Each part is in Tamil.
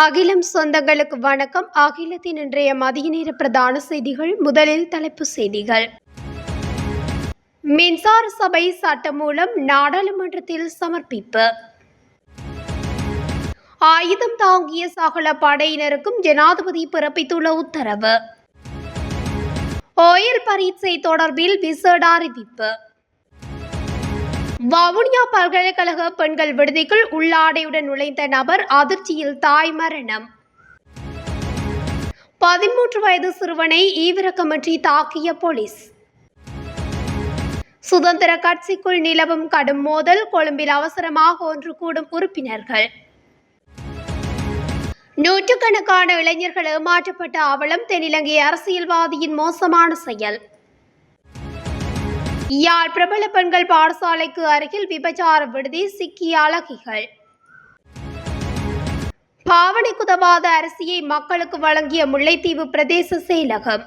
அகிலம் சொந்தங்களுக்கு வணக்கம். அகிலத்தின் இன்றைய மதிய நேர பிரதான செய்திகள் முதலில் தலைப்புச் செய்திகள். மின்சார சபை சட்டம் மூலம் நாடாளுமன்றத்தில் சமர்ப்பிப்பு. ஆயுதம் தாங்கிய சகல படையினருக்கும் ஜனாதிபதி பிறப்பித்துள்ள உத்தரவு. ஓயில் பரீட்சை தொடர்பில் விசேட அறிவிப்பு. வவுனியா பல்கலைக்கழக பெண்கள் விடுதிக்குள் உள்ளாடையுடன் நுழைந்த நபர் அதிர்ச்சியில் தாய் மரணம். பதிமூன்று வயது சிறுவனை ஈவிரக்கமின்றி தாக்கிய போலீஸ். சுதந்திர கட்சிக்குள் நிலவும் கடும் மோதல் கொழும்பில் அவசரமாக ஒன்று கூடும் உறுப்பினர்கள். நூற்றுக்கணக்கான இளைஞர்கள் ஏமாற்றப்பட்ட அவலம் தென்னிலங்கை அரசியல்வாதியின் மோசமான செயல். யாழ் பிரபல பெண்கள் பாடசாலைக்கு அருகில் விபச்சார விடுதி சிக்கிய அழகிகள். பாவனைக்கு குதவாத அரிசியை மக்களுக்கு வழங்கிய முல்லைத்தீவு பிரதேச செயலகம்.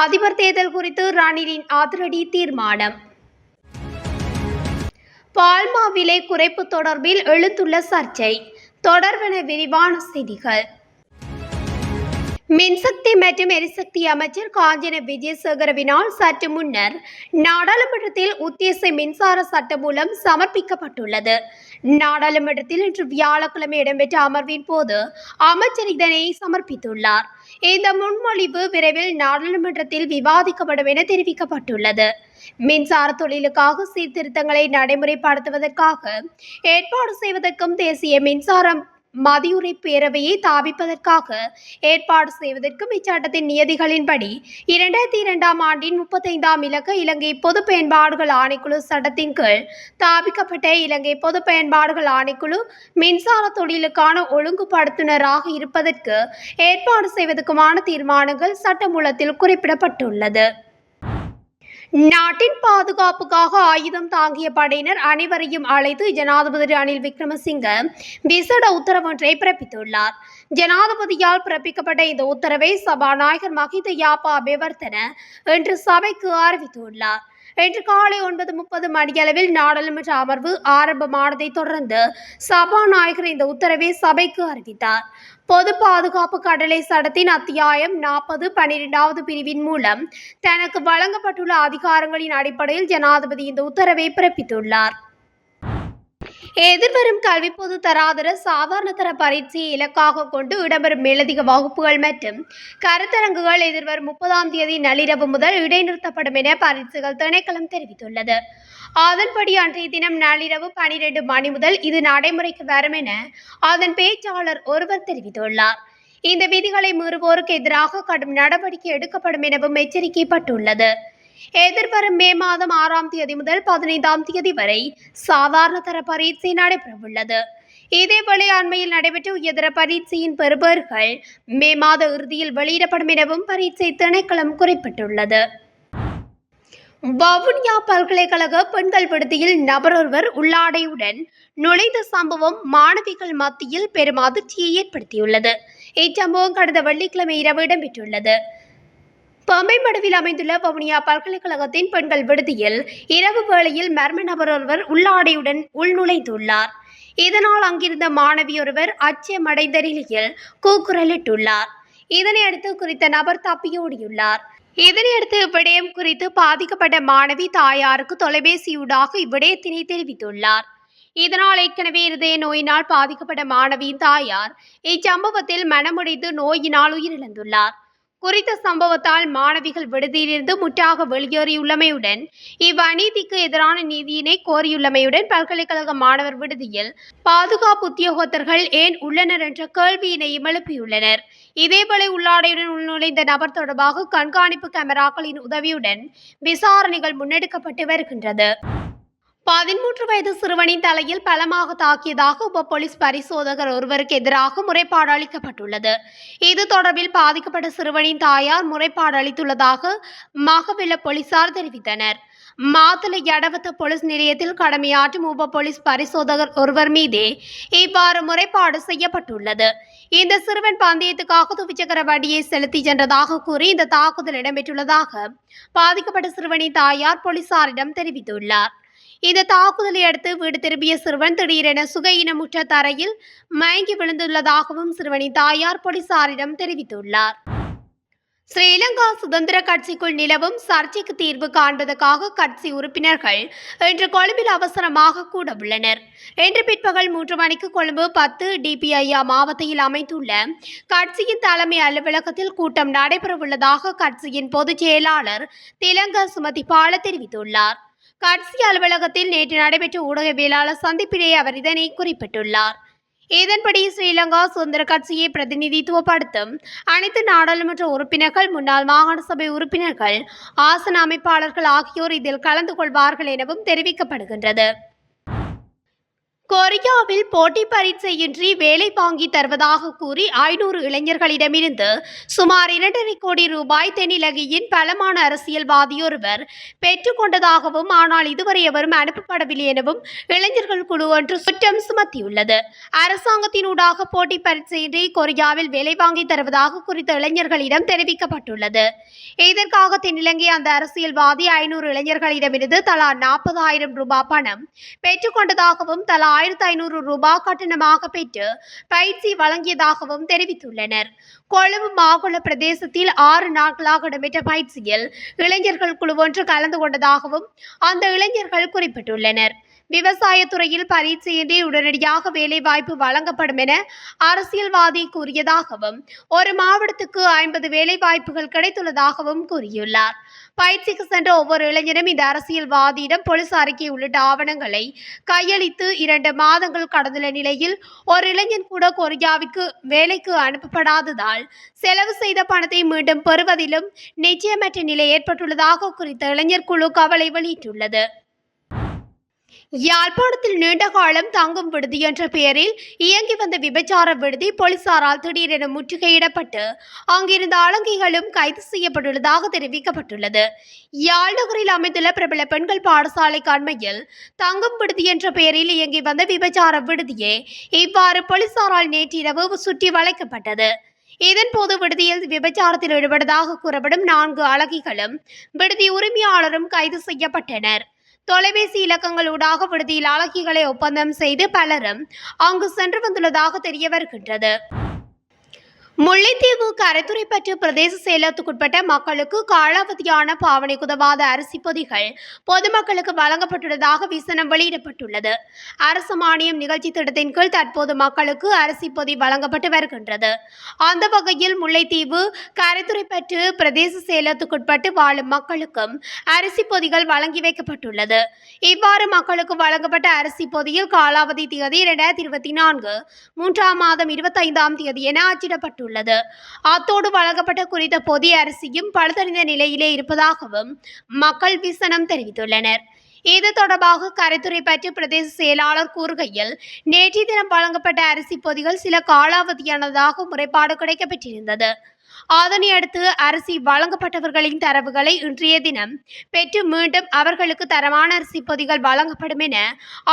அதிபர் தேர்தல் குறித்து ரணிலின் அதிரடி தீர்மானம். பால்மா விலை குறைப்பு தொடர்பில் எழுத்துள்ள சர்ச்சை. தொடர்பென விரிவான செய்திகள். மின்சக்தி மற்றும் எரிசக்தி அமைச்சர் காஞ்சன விஜயசேகரவினால் சற்று முன்னர் நாடாளுமன்றத்தில் உத்தேச மின்சார சட்டம் மூலம் சமர்ப்பிக்கப்பட்டுள்ளது. நாடாளுமன்றத்தில் இன்று வியாழக்கிழமை இடம்பெற்ற அமர்வின் போது அமைச்சர் இதனை சமர்ப்பித்துள்ளார். இந்த முன்மொழிவு விரைவில் நாடாளுமன்றத்தில் விவாதிக்கப்படும் என தெரிவிக்கப்பட்டுள்ளது. மின்சார தொழிலுக்காக சீர்திருத்தங்களை நடைமுறைப்படுத்துவதற்காக ஏற்பாடு செய்வதற்கும் தேசிய மின்சாரம் மதியுரை பேரவையை தாவிப்பதற்காக ஏற்பாடு செய்வதற்கும் இச்சட்டத்தின் நியதிகளின்படி இரண்டாயிரத்தி இரண்டாம் ஆண்டின் முப்பத்தைந்தாம் இலக்க இலங்கை பொது பயன்பாடுகள் ஆணைக்குழு சட்டத்தின் கீழ் தாபிக்கப்பட்ட இலங்கை பொது பயன்பாடுகள் ஆணைக்குழு மின்சார தொழிலுக்கான ஒழுங்குபடுத்துனராக இருப்பதற்கு ஏற்பாடு செய்வதற்குமான தீர்மானங்கள் சட்டமூலத்தில் குறிப்பிடப்பட்டுள்ளது. நாட்டின் பாதுகாப்புக்காக ஆயுதம் தாங்கிய படையினர் அனைவரையும் அழைத்து ஜனாதிபதி ரணில் விக்ரமசிங்க விசேட உத்தரவொன்றை பிறப்பித்துள்ளார். ஜனாதிபதியால் பிறப்பிக்கப்பட்ட இந்த உத்தரவை சபாநாயகர் மஹித யாப்பா அபிவர்த்தன இன்று சபைக்கு அறிவித்துள்ளார். இன்று காலை ஒன்பது முப்பது மணியளவில் நாடாளுமன்ற அமர்வு ஆரம்பமானதை தொடர்ந்து சபாநாயகர் இந்த உத்தரவை சபைக்கு அறிவித்தார். பொது பாதுகாப்பு கடலை சட்டத்தின் அத்தியாயம் நாற்பது பன்னிரெண்டாவது பிரிவின் மூலம் தனக்கு வழங்கப்பட்டுள்ள அதிகாரங்களின் அடிப்படையில் ஜனாதிபதி இந்த உத்தரவை பிறப்பித்துள்ளார். எதிர்வரும் கல்வி பொது தராதர சாதாரண தர பரீட்சையை இலக்காக கொண்டு இடம்பெறும் மேலதிக வகுப்புகள் மற்றும் கருத்தரங்குகள் எதிர்வரும் முப்பதாம் தேதி நள்ளிரவு முதல் இடைநிறுத்தப்படும் என பரீட்சைகள் திணைக்களம் தெரிவித்துள்ளது. அதன்படி அன்றைய தினம் நள்ளிரவு பனிரெண்டு மணி முதல் இது நடைமுறைக்கு வரும் என அதன் பேச்சாளர் ஒருவர் தெரிவித்துள்ளார். இந்த விதிகளை மீறுவோருக்கு எதிராக கடும் நடவடிக்கை எடுக்கப்படும் எனவும் எச்சரிக்கப்பட்டுள்ளது. எதிர்வரும் மே மாதம் ஆறாம் தேதி முதல் பதினைந்தாம் தேதி வரை சாதாரண தர பரீட்சை நடைபெறவுள்ளது. இதேபோல அண்மையில் நடைபெற்ற உயர்தர பரீட்சையின் பெறுபவர்கள் மே மாத இறுதியில் வெளியிடப்படும் எனவும் பரீட்சை திணைக்களம் குறிப்பிட்டுள்ளது. வவுனியா பல்கலைக்கழக பெண்கள் விடுதியில் நபரொருவர் உள்ளாடையுடன் நுழைந்த சம்பவம் மாணவிகள் மத்தியில் பெரும் அதிர்ச்சியை ஏற்படுத்தியுள்ளது. இச்சம்பவம் கடந்த வெள்ளிக்கிழமை இரவு இடம்பெற்றுள்ளது. பம்பை மடுவில் அமைந்துள்ள வவுனியா பல்கலைக்கழகத்தின் பெண்கள் விடுதியில் இரவு வேளையில் மர்ம நபர் ஒருவர் உள்ளாடையுடன் உள்நுழைந்துள்ளார். இதனால் அங்கிருந்த மாணவியொருவர் அச்சமடைந்த நிலையில் கூக்குரலிட்டுள்ளார். இதனையடுத்து குறித்த நபர் தப்பியோடியுள்ளார். இதனையடுத்து இவ்விடயம் குறித்து பாதிக்கப்பட்ட மாணவி தாயாருக்கு தொலைபேசியூடாக இவ்விடயத்தினை தெரிவித்துள்ளார். இதனால் ஏற்கனவே இருதய நோயினால் பாதிக்கப்பட்ட மாணவியின் தாயார் இச்சம்பவத்தில் மனமுடைந்து நோயினால் உயிரிழந்துள்ளார். குறித்த சம்பவத்தால் மாணவிகள் விடுதியிலிருந்து முற்றாக வெளியேறியுள்ளமையுடன் இவ் அநீதிக்கு எதிரான நீதியினை கோரியுள்ளமையுடன் பல்கலைக்கழக மாணவர் விடுதியில் பாதுகாப்பு உத்தியோகத்தர்கள் ஏன் உள்ளனர் என்ற கேள்வியினையும் எழுப்பியுள்ளனர். இதேபோல உள்ளாடையுடன் உள்நுழைந்த நபர் தொடர்பாக கண்காணிப்பு கேமராக்களின் உதவியுடன் விசாரணைகள் முன்னெடுக்கப்பட்டு வருகின்றது. பதிமூன்று வயது சிறுவனின் தலையில் பலமாக தாக்கியதாக உப போலீஸ் பரிசோதகர் ஒருவருக்கு எதிராக முறைப்பாடு அளிக்கப்பட்டுள்ளது. இது தொடர்பில் பாதிக்கப்பட்ட சிறுவனின் தாயார் முறைப்பாடு அளித்துள்ளதாக மகவில போலீசார் தெரிவித்தனர். மாத்தளை எடவத்த போலீஸ் நிலையத்தில் கடமையாற்றும் உப போலீஸ் பரிசோதகர் ஒருவர் மீதே இவ்வாறு முறைப்பாடு செய்யப்பட்டுள்ளது. இந்த சிறுவன் பந்தயத்துக்காக துவிச்சக்கர வண்டியை செலுத்தி சென்றதாக கூறி இந்த தாக்குதல் இடம்பெற்றுள்ளதாக பாதிக்கப்பட்ட சிறுவனின் தாயார் போலீசாரிடம் தெரிவித்துள்ளார். இந்த தாக்குதலை அடுத்து வீடு திரும்பிய சிறுவன் திடீரென சுகையினமுற்ற தரையில் மயங்கி விழுந்துள்ளதாகவும் சிறுவனின் தாயார் போலீசாரிடம் தெரிவித்துள்ளார். ஸ்ரீலங்கா சுதந்திர கட்சிக்குள் நிலவும் சர்ச்சைக்கு தீர்வு காண்பதற்காக கட்சி உறுப்பினர்கள் இன்று கொழும்பில் அவசரமாக கூட உள்ளனர் இன்று பிற்பகல் மூன்று மணிக்கு கொழும்பு பத்து டிபிஐயா மாவட்டத்தில் அமைந்துள்ள கட்சியின் தலைமை அலுவலகத்தில் கூட்டம் நடைபெறவுள்ளதாக கட்சியின் பொதுச் செயலாளர் திலங்க சுமதிபால தெரிவித்துள்ளார். கட்சி அலுவலகத்தில் நேற்று நடைபெற்ற ஊடகவியலாளர் சந்திப்பிலேயே அவர் இதனை குறிப்பிட்டுள்ளார். இதன்படி ஸ்ரீலங்கா சுதந்திர கட்சியை பிரதிநிதித்துவப்படுத்தும் அனைத்து நாடாளுமன்ற உறுப்பினர்கள் முன்னாள் மாகாண சபை உறுப்பினர்கள் ஆசன அமைப்பாளர்கள் ஆகியோர் இதில் கலந்து கொள்வார்கள் எனவும் தெரிவிக்கப்படுகின்றது. கொரியாவில் போட்டி பரீட்சையின்றி வேலை வாங்கி தருவதாக கூறி ஐநூறு இளைஞர்களிடமிருந்து சுமார் இரண்டரை கோடி ரூபாய் தென்னிலங்கையின் பலமான அரசியல்வாதியொருவர் பெற்றுக்கொண்டதாகவும் ஆனால் இதுவரை எவரும் அனுப்பப்படவில்லை எனவும் இளைஞர்கள் குழு ஒன்று குற்றம் சுமத்தியுள்ளது. அரசாங்கத்தினூடாக போட்டி பரீட்சையின்றி கொரியாவில் வேலை வாங்கி தருவதாக குறித்த இளைஞர்களிடம் தெரிவிக்கப்பட்டுள்ளது. இதற்காக தென்னிலங்கை அந்த அரசியல்வாதி ஐநூறு இளைஞர்களிடமிருந்து தலா நாற்பதாயிரம் ரூபாய் பணம் பெற்றுக்கொண்டதாகவும் தலா ஆயிரத்தி ஐநூறு ரூபாய் கட்டணமாக பெற்று பயிற்சி வழங்கியதாகவும் தெரிவித்துள்ளனர். கொழும்பு மாகுள பிரதேசத்தில் ஆறு நாட்களாக இடம்பெற்ற பயிற்சியில் இளைஞர்கள் குழு ஒன்று கலந்து கொண்டதாகவும் அந்த இளைஞர்கள் குறிப்பிட்டுள்ளனர். விவசாயத்துறையில் பரீட்சையின்றி உடனடியாக வேலைவாய்ப்பு வழங்கப்படும் என அரசியல்வாதி கூறியதாகவும் ஒரு மாவட்டத்துக்கு ஐம்பது வேலைவாய்ப்புகள் கிடைத்துள்ளதாகவும் கூறியுள்ளார். பயிற்சிக்கு சென்ற ஒவ்வொரு இளைஞரும் இந்த அரசியல்வாதியிடம் போலீஸ் அறிக்கை உள்ளிட்ட ஆவணங்களை கையளித்து இரண்டு மாதங்கள் கடந்துள்ள நிலையில் ஒரு இளைஞன் கூட கொரியாவிற்கு வேலைக்கு அனுப்பப்படாததால் செலவு செய்த பணத்தை மீண்டும் பெறுவதிலும் நிச்சயமற்ற நிலை ஏற்பட்டுள்ளதாக குறித்த இளைஞர் குழு கவலை வெளியிட்டுள்ளது. யாழ்ப்பாணத்தில் நீண்ட காலம் தங்கும் விடுதி என்ற பெயரில் இயங்கி வந்த விபச்சார விடுதி போலீசாரால் திடீரென முற்றுகையிடப்பட்டு அங்கிருந்த அலங்கிகளும் கைது செய்யப்பட்டுள்ளதாக தெரிவிக்கப்பட்டுள்ளது. யாழ் நகரில் அமைந்துள்ள பிரபல பெண்கள் பாடசாலை அண்மையில் தங்கும் விடுதி என்ற பெயரில் இயங்கி வந்த விபச்சார விடுதியே இவ்வாறு போலீசாரால் நேற்றிரவு சுற்றி வளைக்கப்பட்டது. இதன்போது விடுதியில் விபச்சாரத்தில் ஈடுபட்டதாக கூறப்படும் நான்கு அழகிகளும் விடுதி உரிமையாளரும் கைது செய்யப்பட்டனர். தொலைபேசி இலக்கங்களூடாக விடுதியில் அழகிகளை ஒப்பந்தம் செய்து பலரும் அங்கு சென்று வந்துள்ளதாக தெரிய வருகின்றது முல்லைத்தீவு கரைத்துறைப்பற்று பிரதேச செயலகத்துக்குட்பட்ட மக்களுக்கு காலாவதியான பாவனைக்கு உதவாத அரிசி பொதிகள் பொதுமக்களுக்கு வழங்கப்பட்டுள்ளதாக விசனம் வெளியிடப்பட்டுள்ளது. அரசு மானியம் நிகழ்ச்சி திட்டத்தின் கீழ் தற்போது மக்களுக்கு அரிசி பொதி வழங்கப்பட்டு வருகின்றது. அந்த வகையில் முல்லைத்தீவு கரைத்துறைப்பற்று பிரதேச செயலகத்துக்குட்பட்டு வாழும் மக்களுக்கும் அரிசி பொதிகள் வழங்கி வைக்கப்பட்டுள்ளது. இவ்வாறு மக்களுக்கு வழங்கப்பட்ட அரிசி பொதியில் காலாவதி தேதி இரண்டாயிரத்தி இருபத்தி நான்கு மூன்றாம் மாதம் இருபத்தைந்தாம் தேதி என அச்சிடப்பட்டுள்ளது. அத்தோடு வழங்கப்பட்ட குறித்த பொதிய அரிசியும் பழுதறிந்த நிலையிலே இருப்பதாகவும் மக்கள் விசனம் தெரிவித்துள்ளனர். இது தொடர்பாக கரைத்துறை பற்றி பிரதேச செயலாளர் கூறுகையில் நேற்றைய தினம் வழங்கப்பட்ட அரிசி பொதிகள் சில காலாவதியானதாக முறைப்பாடு கிடைக்கப்பட்டிருந்தது அதனை அடுத்து அரிசி வழங்கப்பட்டவர்களின் தரவுகளை இன்றைய தினம் பெற்று மீண்டும் அவர்களுக்கு தரமான அரிசி பொதிகள் வழங்கப்படும் என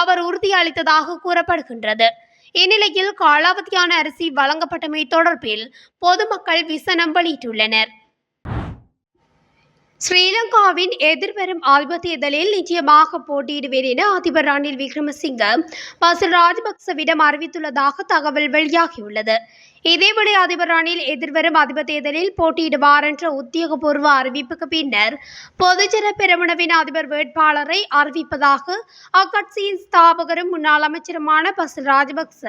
அவர் உறுதியளித்ததாக கூறப்படுகின்றது. இந்நிலையில் காலாவதியான அரிசி வழங்கப்பட்டமை தொடர்பில் பொதுமக்கள் விசனம் வெளியிட்டுள்ளனர். ஸ்ரீலங்காவின் எதிர்வரும் அதிபர் தேர்தலில் நிச்சயமாக போட்டியிடுவேன் என அதிபர் ரணில் விக்ரமசிங்க பசில் ராஜபக்சவிடம் அறிவித்துள்ளதாக தகவல் வெளியாகியுள்ளது. இதேபடி அதிபர் ரணில் எதிர்வரும் அதிபர் தேர்தலில் போட்டியிடுவார் என்ற உத்தியோகபூர்வ அறிவிப்புக்கு பின்னர் பொதுஜன பெருமனவின் அதிபர் வேட்பாளரை அறிவிப்பதாக அக்கட்சியின் ஸ்தாபகரும் முன்னாள் அமைச்சருமான பசில் ராஜபக்ச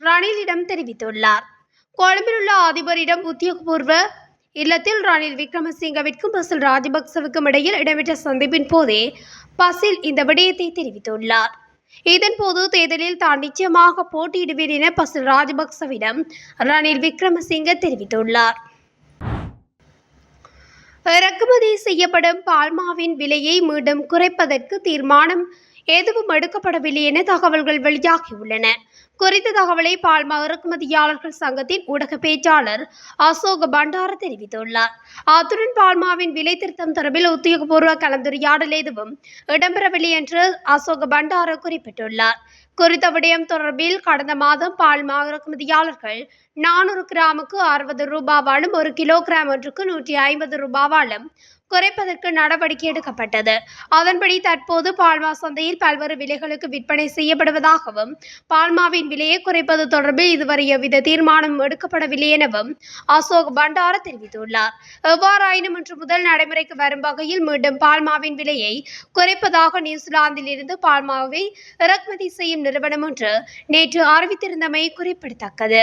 ரணிலிடம் தெரிவித்துள்ளார். கொழும்பில் உள்ள அதிபரிடம் உத்தியோகபூர்வ இல்லத்தில் ரணில் விக்ரமசிங்கவிற்கும் பசில் ராஜபக்சவுக்கும் இடையில் இடம்பெற்ற சந்திப்பின் போதே பசில் இந்த விடயத்தை தெரிவித்துள்ளார். இதன்போது தேர்தலில் தான் நிச்சயமாக போட்டியிடுவேன் என பசில் ராஜபக்சவிடம் ரணில் விக்ரமசிங்க தெரிவித்துள்ளார். இறக்குமதி செய்யப்படும் பால்மாவின் விலையை மீண்டும் குறைப்பதற்கு தீர்மானம் எதுவும் எடுக்கப்படவில்லை என தகவல்கள் வெளியாகியுள்ளன. குறித்த தகவலை பால்மா இறக்குமதியாளர்கள் சங்கத்தின் ஊடக பேச்சாளர் அசோக் பண்டார தெரிவித்துள்ளார். அத்துடன் பால்மாவின் விலை திருத்தம் தொடர்பில் உத்தியோகபூர்வ கலந்துரையாடல் எதுவும் இடம்பெறவில்லை என்று அசோக் பண்டார குறிப்பிட்டுள்ளார். குறித்த விடயம் தொடர்பில் கடந்த மாதம் பால்மா இறக்குமதியாளர்கள் நானூறு கிராமுக்கு அறுபது ரூபாவாலும் ஒரு கிலோ கிராம் ஒன்றுக்கு நூற்றி ஐம்பது ரூபாவாலும் குறைப்பதற்கு நடவடிக்கை எடுக்கப்பட்டது. அதன்படி தற்போது பால்மா சந்தையில் பல்வேறு விலைகளுக்கு விற்பனை செய்யப்படுவதாகவும் பால்மாவின் விலையை குறைப்பது தொடர்பில் இதுவரை எவ்வித தீர்மானம் எடுக்கப்படவில்லை எனவும் அசோக் பண்டார தெரிவித்துள்ளார். எவ்வாறாயினும் இன்று முதல் நடைமுறைக்கு வரும் வகையில் மீண்டும் பால்மாவின் விலையை குறைப்பதாக நியூசிலாந்தில் இருந்து பால்மாவை இறக்குமதி செய்யும் நிறுவனம் ஒன்று நேற்று அறிவித்திருந்தமை குறிப்பிடத்தக்கது.